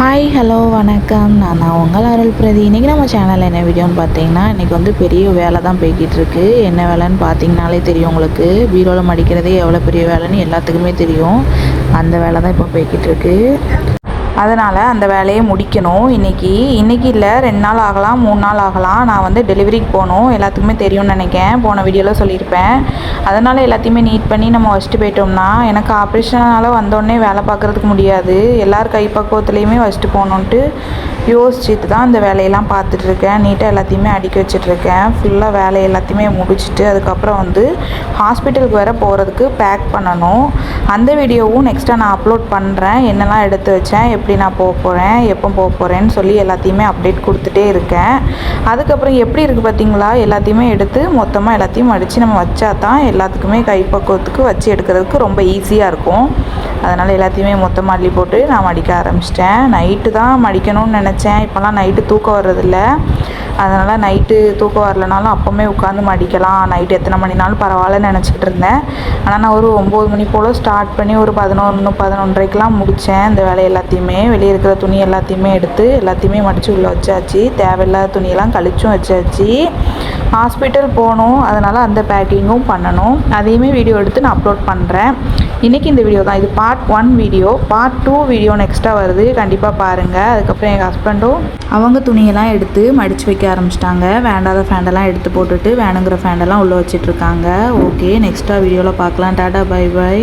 Hi hello வணக்கம். நான் நான் உங்கள் அருள் பிரதி. இன்றைக்கி நம்ம சேனலில் என்ன வீடியோன்னு பார்த்தீங்கன்னா இன்றைக்கி வந்து பெரிய வேலை தான் போய்கிட்டு இருக்கு. என்ன வேலைன்னு பார்த்தீங்கனாலே தெரியும் உங்களுக்கு. பீரோவில் மடிக்கிறதே எவ்வளோ பெரிய வேலைன்னு எல்லாத்துக்குமே தெரியும். அந்த வேலை தான் இப்போ போய்கிட்டு இருக்கு. அதனால் அந்த வேலையை முடிக்கணும். இன்றைக்கி இன்றைக்கி இல்லை ரெண்டு நாள் ஆகலாம் மூணு நாள் ஆகலாம். நான் வந்து டெலிவரிக்கு போகணும். எல்லாத்துக்குமே தெரியும்னு நினைக்கேன் போன வீடியோவில் சொல்லியிருப்பேன். அதனால் எல்லாத்தையுமே நீட் பண்ணி நம்ம வச்சுட்டு போயிட்டோம்னா எனக்கு ஆப்ரேஷனால் வந்தோடனே வேலை பார்க்குறதுக்கு முடியாது. எல்லார் கைப்பக்குவத்துலேயுமே வச்சுட்டு போகணுன்ட்டு யோசிச்சுட்டு தான் இந்த வேலையெல்லாம் பார்த்துட்ருக்கேன் நீட்டாக எல்லாத்தையுமே அடுக்கி வச்சிட்ருக்கேன் ஃபுல்லாக வேலை எல்லாத்தையுமே முடிச்சுட்டு அதுக்கப்புறம் வந்து ஹாஸ்பிட்டலுக்கு வேறு போகிறதுக்கு பேக் பண்ணணும். அந்த வீடியோவும் நெக்ஸ்ட்டாக நான் அப்லோட் பண்ணுறேன் என்னெல்லாம் எடுத்து வச்சேன் எப்படி நான் போக போகிறேன் எப்போ போக போகிறேன்னு சொல்லி எல்லாத்தையுமே அப்டேட் கொடுத்துட்டே இருக்கேன். அதுக்கப்புறம் எப்படி இருக்குது பார்த்தீங்களா? எல்லாத்தையுமே எடுத்து மொத்தமாக எல்லாத்தையும் மடித்து நம்ம வச்சா தான் எல்லாத்துக்குமே கைப்பக்குவத்துக்கு வச்சு எடுக்கிறதுக்கு ரொம்ப ஈஸியாக இருக்கும். அதனால் எல்லாத்தையுமே மொத்தமாக அள்ளி போட்டு நான் மடிக்க ஆரம்பிச்சிட்டேன். நைட்டு தான் மடிக்கணும்னு நினச்சேன். இப்போல்லாம் நைட்டு தூக்கம் வர்றதில்ல. அதனால் நைட்டு தூக்கம் வரலனாலும் அப்போவுமே உட்காந்து மடிக்கலாம். நைட்டு எத்தனை மணினாலும் பரவாயில்லன்னு நினச்சிக்கிட்டு இருந்தேன். ஆனால் நான் ஒரு ஒம்பது மணி போல் ஸ்டார்ட் பண்ணி ஒரு பதினொன்று பதினொன்றரைக்கெலாம் முடித்தேன் இந்த வேலை எல்லாத்தையுமே வெளியே இருக்கிற துணி எல்லாத்தையுமே எடுத்து எல்லாத்தையுமே மடித்து உள்ளே வச்சாச்சு. தேவையில்லாத துணியெல்லாம் கழிச்சும் வச்சாச்சு. ஹாஸ்பிட்டல் போகணும். அதனால் அந்த பேக்கிங்கும் பண்ணணும். அதையுமே வீடியோ எடுத்து நான் அப்லோட் பண்ணுறேன் இன்றைக்கி இந்த வீடியோ தான். இது part one video part two video நெக்ஸ்ட்டாக வருது. கண்டிப்பாக பாருங்கள் அதுக்கப்புறம் எங்கள் ஹஸ்பண்டும் அவங்க துணியெல்லாம் எடுத்து மடித்து வைக்க ஆரம்பிச்சிட்டாங்க. வேண்டாத ஃபேண்டெல்லாம் எடுத்து போட்டுட்டு வேணுங்கிற ஃபேண்டெல்லாம் உள்ளே வச்சிட்ருக்காங்க ஓகே நெக்ஸ்ட்டாக வீடியோவில் பார்க்கலாம். Tata bye by